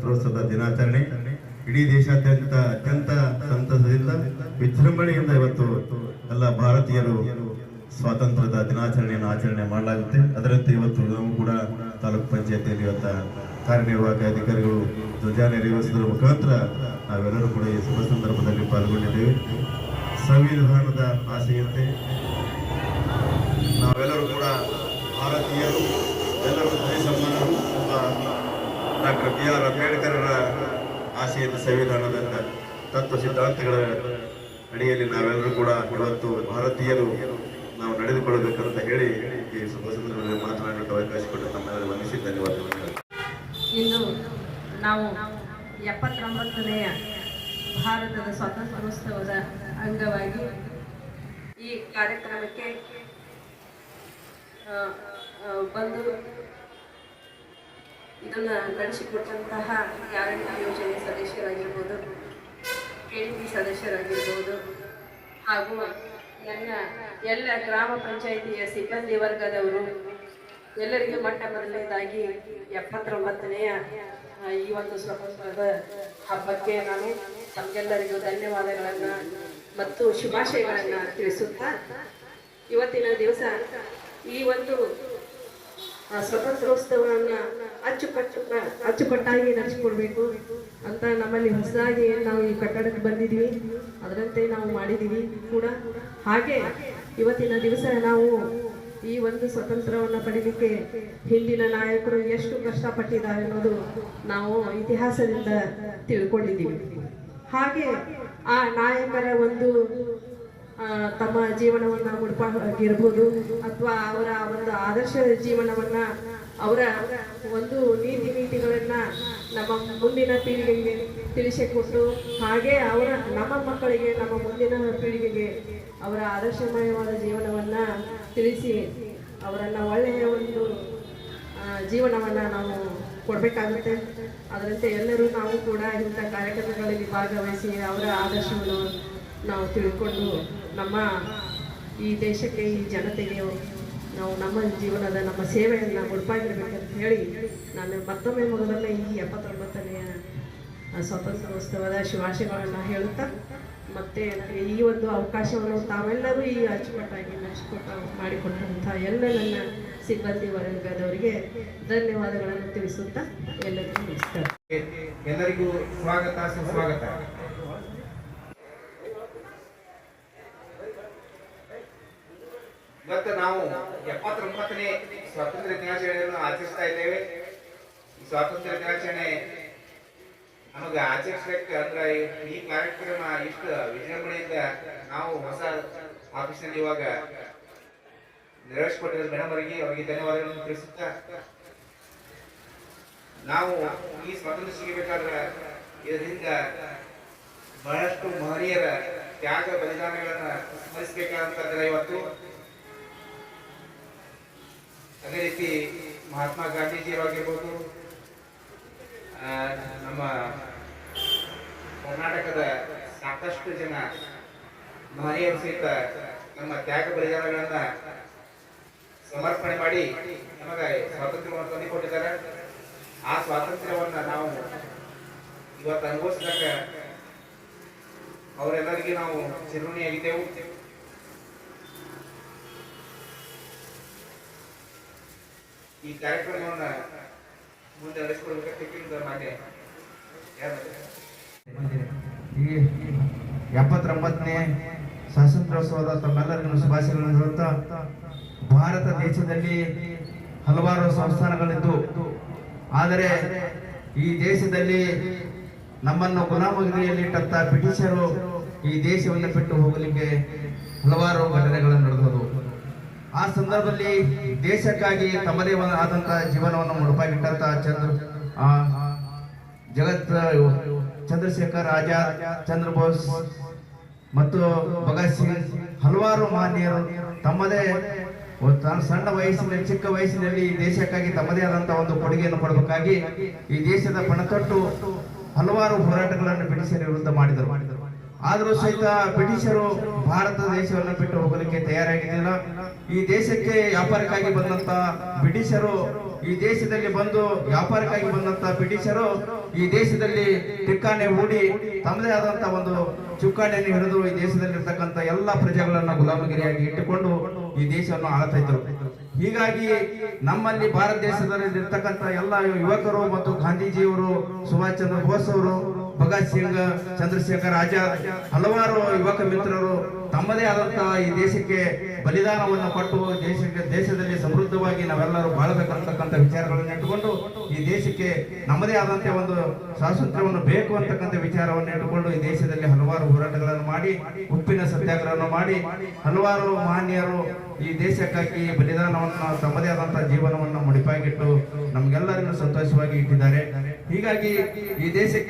ಸ್ವಾತಂತ್ರ್ಯೋತ್ಸವದ ದಿನಾಚರಣೆ. ಇಡೀ ದೇಶಾದ್ಯಂತ ಅತ್ಯಂತ ಸಂತಸದಿಂದ, ವಿಜೃಂಭಣೆಯಿಂದ ಇವತ್ತು ಎಲ್ಲ ಭಾರತೀಯರು ಸ್ವಾತಂತ್ರ್ಯದ ದಿನಾಚರಣೆಯನ್ನು ಆಚರಣೆ ಮಾಡಲಾಗುತ್ತೆ. ಅದರಂತೆ ಇವತ್ತು ನಾವು ಕೂಡ ತಾಲೂಕು ಪಂಚಾಯತಿಯಲ್ಲಿ ಇವತ್ತ ಕಾರ್ಯನಿರ್ವಾಹಕ ಅಧಿಕಾರಿಗಳು ಧ್ವಜಾನಿರ್ವಹಿಸುವುದರ ಮುಖಾಂತರ ನಾವೆಲ್ಲರೂ ಕೂಡ ಈ ಶುಭ ಸಂದರ್ಭದಲ್ಲಿ ಪಾಲ್ಗೊಂಡಿದ್ದೇವೆ. ಸಂವಿಧಾನದ ಆಸೆಯಂತೆ ನಾವೆಲ್ಲರೂ ಕೂಡ ಭಾರತೀಯರು, ಎಲ್ಲರೂ ಸಮಾನರು ಡಾಕ್ಟರ್ ಬಿ ಆರ್ ಅಂಬೇಡ್ಕರರ ಆಶಯದ ಸಂವಿಧಾನದ ತತ್ವ ಸಿದ್ಧಾಂತಗಳ ಅಡಿಯಲ್ಲಿ ನಾವೆಲ್ಲರೂ ಕೂಡ ಇವತ್ತು ಭಾರತೀಯರು ನಾವು ನಡೆದುಕೊಳ್ಳಬೇಕಂತ ಹೇಳಿ ಈ ಶುಭ ಸಂದರ್ಭದಲ್ಲಿ ಮಾತನಾಡಲಿಕ್ಕೆ ಅವಕಾಶ ಕೊಟ್ಟು ವಂದಿಸಿ ಧನ್ಯವಾದಗಳು. ಇಂದು ನಾವು ಎಪ್ಪತ್ತೊಂಬತ್ತನೆಯ ಭಾರತದ ಸ್ವಾತಂತ್ರ್ಯೋತ್ಸವದ ಅಂಗವಾಗಿ ಈ ಕಾರ್ಯಕ್ರಮಕ್ಕೆ ಬಂದು ಇದನ್ನು ನಡೆಸಿಕೊಟ್ಟಂತಹ ಗ್ಯಾರಂಟಿ ಯೋಜನೆ ಸದಸ್ಯರಾಗಿರ್ಬೋದು ಕೆ ಡಿ ಪಿ ಸದಸ್ಯರಾಗಿರ್ಬೋದು, ಹಾಗೂ ನನ್ನ ಎಲ್ಲ ಗ್ರಾಮ ಪಂಚಾಯಿತಿಯ ಸಿಬ್ಬಂದಿ ವರ್ಗದವರು, ಎಲ್ಲರಿಗೂ ಮಟ್ಟ ಮೊದಲನೇದಾಗಿ ಎಪ್ಪತ್ತೊಂಬತ್ತನೆಯ ಈ ಒಂದು ಸ್ವತಂತ್ರದ ಹಬ್ಬಕ್ಕೆ ನಾನು ತಮಗೆಲ್ಲರಿಗೂ ಧನ್ಯವಾದಗಳನ್ನು ಮತ್ತು ಶುಭಾಶಯಗಳನ್ನು ತಿಳಿಸುತ್ತಾ, ಇವತ್ತಿನ ದಿವಸ ಈ ಒಂದು ಸ್ವತಂತ್ರೋತ್ಸವವನ್ನು ಅಚ್ಚುಕಟ್ಟು ಅಚ್ಚುಕಟ್ಟಾಗಿ ನಡೆಸ್ಕೊಡ್ಬೇಕು ಅಂತ ನಮ್ಮಲ್ಲಿ ಹೊಸದಾಗಿ ನಾವು ಈ ಕಟ್ಟಡಕ್ಕೆ ಬಂದಿದ್ದೀವಿ. ಅದರಂತೆ ನಾವು ಮಾಡಿದ್ದೀವಿ ಕೂಡ. ಹಾಗೆ ಇವತ್ತಿನ ದಿವಸ ನಾವು ಈ ಒಂದು ಸ್ವತಂತ್ರವನ್ನು ಪಡೀಲಿಕ್ಕೆ ಹಿಂದಿನ ನಾಯಕರು ಎಷ್ಟು ಕಷ್ಟಪಟ್ಟಿದ್ದಾರೆ ಅನ್ನೋದು ನಾವು ಇತಿಹಾಸದಿಂದ ತಿಳ್ಕೊಂಡಿದ್ದೀವಿ. ಹಾಗೆ ಆ ನಾಯಕರ ಒಂದು ತಮ್ಮ ಜೀವನವನ್ನ ಮುಡುಪಾಗಿರ್ಬೋದು ಅಥವಾ ಅವರ ಒಂದು ಆದರ್ಶ ಜೀವನವನ್ನ ಅವರ ಒಂದು ನೀತಿ ನೀತಿಗಳನ್ನ ನಮ್ಮ ಮುಂದಿನ ಪೀಳಿಗೆಗೆ ತಿಳಿಸಿಕೊಟ್ಟು ಹಾಗೆ ಅವರ ನಮ್ಮ ಮಕ್ಕಳಿಗೆ ನಮ್ಮ ಮುಂದಿನ ಪೀಳಿಗೆಗೆ ಅವರ ಆದರ್ಶಮಯವಾದ ಜೀವನವನ್ನ ತಿಳಿಸಿ ಅವರನ್ನ ಒಳ್ಳೆಯ ಒಂದು ಜೀವನವನ್ನ ನಾವು ಕೊಡಬೇಕಾಗುತ್ತೆ. ಅದರಂತೆ ಎಲ್ಲರೂ ನಾವು ಕೂಡ ಇಂಥ ಕಾರ್ಯಕ್ರಮಗಳಲ್ಲಿ ಭಾಗವಹಿಸಿ ಅವರ ಆದರ್ಶವನ್ನು ನಾವು ತಿಳ್ಕೊಂಡು ನಮ್ಮ ಈ ದೇಶಕ್ಕೆ, ಈ ಜನತೆಗೆ ನಾವು ನಮ್ಮ ಜೀವನದ, ನಮ್ಮ ಸೇವೆಯನ್ನು ಮುಡುಪಾಗಿರ್ಬೇಕಂತ ಹೇಳಿ ನಾನು ಮತ್ತೊಮ್ಮೆ ಮೊದಲನೇ ಈ ಎಪ್ಪತ್ತೊಂಬತ್ತನೆಯ ಸ್ವಾತಂತ್ರ್ಯೋತ್ಸವದ ಶುಭಾಶಯಗಳನ್ನು ಹೇಳುತ್ತಾ, ಮತ್ತೆ ಈ ಒಂದು ಅವಕಾಶವನ್ನು ತಾವೆಲ್ಲರೂ ಈ ಅಚ್ಚುಕಟ್ಟಾಗಿ ನಡೆಸಿಕೊಟ್ಟ, ಮಾಡಿಕೊಟ್ಟಂಥ ಎಲ್ಲ ನನ್ನ ಸಿಬ್ಬಂದಿ ವರ್ಗದವರಿಗೆ ಧನ್ಯವಾದಗಳನ್ನು ತಿಳಿಸುತ್ತಾ ಎಲ್ಲರಿಗೂ ತಿಳಿಸ್ತಾರೆ ಎಲ್ಲರಿಗೂ ಸ್ವಾಗತ, ಸುಸ್ವಾಗತ. ಇವತ್ತು ನಾವು ಎಪ್ಪತ್ತೊಂಬತ್ತನೇ ಸ್ವಾತಂತ್ರ್ಯ ದಿನಾಚರಣೆಯನ್ನು ಆಚರಿಸ್ತಾ ಇದ್ದೇವೆ. ಈ ಸ್ವಾತಂತ್ರ್ಯ ದಿನಾಚರಣೆ ನಮಗೆ ಆಚರಿಸಲಿಕ್ಕೆ ಅಂದ್ರೆ ಈ ಕಾರ್ಯಕ್ರಮ ಇಷ್ಟು ವಿಜೃಂಭಣೆಯಿಂದ ನಾವು ಹೊಸ ಆಫೀಸ್ನಲ್ಲಿ ಇವಾಗ ನೆರವೇರಿಸಿಕೊಟ್ಟಿರೋ ಮೇಡಮ್ ಅವರಿಗೆ ಧನ್ಯವಾದಗಳನ್ನು ತಿಳಿಸುತ್ತಾ ನಾವು ಈ ಸ್ವಾತಂತ್ರ್ಯ ಸಿಗಬೇಕಾದ್ರೆ ಇದರಿಂದ ಬಹಳಷ್ಟು ಮಹನೀಯರ ತ್ಯಾಗ ಬಲಿದಾನಗಳನ್ನ ಸ್ಮರಿಸಬೇಕಾದಂತಂದ್ರೆ ಇವತ್ತು. ಅದೇ ರೀತಿ ಮಹಾತ್ಮ ಗಾಂಧೀಜಿಯವರಾಗಿರ್ಬೋದು ನಮ್ಮ ಕರ್ನಾಟಕದ ಸಾಕಷ್ಟು ಜನ ಮಹನೀಯರು ಸಹಿತ ನಮ್ಮ ತ್ಯಾಗ ಬಲಿದಾನಗಳನ್ನ ಸಮರ್ಪಣೆ ಮಾಡಿ ನಮಗೆ ಸ್ವಾತಂತ್ರ್ಯವನ್ನು ತಂದುಕೊಟ್ಟಿದ್ದಾರೆ. ಆ ಸ್ವಾತಂತ್ರ್ಯವನ್ನ ನಾವು ಇವತ್ತು ಅನುಭವಿಸಿದಾಗ ಅವರೆಲ್ಲರಿಗೆ ನಾವು ಚಿರುಣಿಯಾಗಿದ್ದೆವು ಈ ಕಾರ್ಯಕ್ರಮವನ್ನು ಮುಂದೆ ನಡೆಸಿಕೊಳ್ಬೇಕಂತ ಮಾನ್ಯ ಈ ಎಪ್ಪತ್ತೊಂಬತ್ತನೇ ಸ್ವಾತಂತ್ರ್ಯೋತ್ಸವದ ತಮ್ಮೆಲ್ಲರಿಗೂ ಶುಭಾಶಯಗಳನ್ನು ಹೇಳುತ್ತಾ, ಭಾರತ ದೇಶದಲ್ಲಿ ಹಲವಾರು ಸಂಸ್ಥಾನಗಳಿದ್ದು, ಆದರೆ ಈ ದೇಶದಲ್ಲಿ ನಮ್ಮನ್ನು ಗುಲಾಮಗಿರಿಯಲ್ಲಿಟ್ಟಂತ ಬ್ರಿಟಿಷರು ಈ ದೇಶವನ್ನು ಬಿಟ್ಟು ಹೋಗಲಿಕ್ಕೆ ಹಲವಾರು ಘಟನೆಗಳನ್ನು ನಡೆದವು. ಆ ಸಂದರ್ಭದಲ್ಲಿ ದೇಶಕ್ಕಾಗಿ ತಮ್ಮದೇ ಆದಂತಹ ಜೀವನವನ್ನು ಮುಡುಪಾಗಿಟ್ಟಂತಹ ಚಂದ್ರ ಜಗತ್, ಚಂದ್ರಶೇಖರ್ ಆಜಾದ್ ಚಂದ್ರ ಬೋಸ್ ಮತ್ತು ಭಗತ್ ಸಿಂಗ್ ಹಲವಾರು ಮಾನ್ಯರು ತಮ್ಮದೇ ಸಣ್ಣ ವಯಸ್ಸಿನಲ್ಲಿ ಚಿಕ್ಕ ವಯಸ್ಸಿನಲ್ಲಿ ಈ ದೇಶಕ್ಕಾಗಿ ತಮ್ಮದೇ ಆದಂತಹ ಒಂದು ಕೊಡುಗೆಯನ್ನು ಕೊಡಬೇಕಾಗಿ ಈ ದೇಶದ ಪಣತೊಟ್ಟು ಹಲವಾರು ಹೋರಾಟಗಳನ್ನು ಬ್ರಿಟಿಷರ ವಿರುದ್ಧ ಮಾಡಿದರು. ಆದರೂ ಸಹಿತ ಬ್ರಿಟಿಷರು ಭಾರತ ದೇಶವನ್ನು ಬಿಟ್ಟು ಹೋಗಲಿಕ್ಕೆ ತಯಾರಾಗಿದ್ದಿಲ್ಲ. ಈ ದೇಶಕ್ಕೆ ವ್ಯಾಪಾರಕ್ಕಾಗಿ ಬಂದಂತ ಬ್ರಿಟಿಷರು, ಈ ದೇಶದಲ್ಲಿ ಬಂದು ವ್ಯಾಪಾರಕ್ಕಾಗಿ ಬಂದಂತ ಬ್ರಿಟಿಷರು, ಈ ದೇಶದಲ್ಲಿ ಟಿಕ್ಕಾಣೆ ಹೂಡಿ ತಮ್ಮದೇ ಆದಂತ ಒಂದು ಚುಕ್ಕಾಣಿಯನ್ನು ಹಿಡಿದು ಈ ದೇಶದಲ್ಲಿರ್ತಕ್ಕಂಥ ಎಲ್ಲ ಪ್ರಜೆಗಳನ್ನ ಗುಲಾಮಗಿರಿಯಾಗಿ ಇಟ್ಟುಕೊಂಡು ಈ ದೇಶವನ್ನು ಆಳ್ತಾ ಹೀಗಾಗಿ ನಮ್ಮಲ್ಲಿ ಭಾರತ ದೇಶದಲ್ಲಿ ಇರ್ತಕ್ಕಂಥ ಎಲ್ಲ ಯುವಕರು ಮತ್ತು ಗಾಂಧೀಜಿಯವರು, ಸುಭಾಷ್ ಚಂದ್ರ ಬೋಸ್ ಅವರು ಭಗತ್ ಸಿಂಗ್, ಚಂದ್ರಶೇಖರ್ ಆಜಾದ್ ಹಲವಾರು ಯುವಕ ಮಿತ್ರರು ತಮ್ಮದೇ ಆದಂತಹ ಈ ದೇಶಕ್ಕೆ ಬಲಿದಾನವನ್ನು ಕೊಟ್ಟು ದೇಶಕ್ಕೆ, ದೇಶದಲ್ಲಿ ಸಮೃದ್ಧವಾಗಿ ನಾವೆಲ್ಲರೂ ಬಾಳಬೇಕಂತಕ್ಕಂಥ ವಿಚಾರಗಳನ್ನು ಇಟ್ಟುಕೊಂಡು ಈ ದೇಶಕ್ಕೆ ನಮ್ಮದೇ ಆದಂತಹ ಒಂದು ಸ್ವಾತಂತ್ರ್ಯವನ್ನು ಬೇಕು ಅಂತಕ್ಕಂಥ ವಿಚಾರವನ್ನು ಇಟ್ಟುಕೊಂಡು ಈ ದೇಶದಲ್ಲಿ ಹಲವಾರು ಹೋರಾಟಗಳನ್ನು ಮಾಡಿ, ಉಪ್ಪಿನ ಸತ್ಯಾಗ್ರಹವನ್ನು ಮಾಡಿ, ಹಲವಾರು ಮಾನ್ಯರು ಈ ದೇಶಕ್ಕಾಗಿ ಬಲಿದಾನವನ್ನು ತಮ್ಮದೇ ಆದಂತಹ ಜೀವನವನ್ನು ಮುಡಿಪಾಗಿಟ್ಟು ನಮಗೆಲ್ಲರಿಗೂ ಸಂತೋಷವಾಗಿ ಇಟ್ಟಿದ್ದಾರೆ. ಹೀಗಾಗಿ ಈ ದೇಶಕ್ಕೆ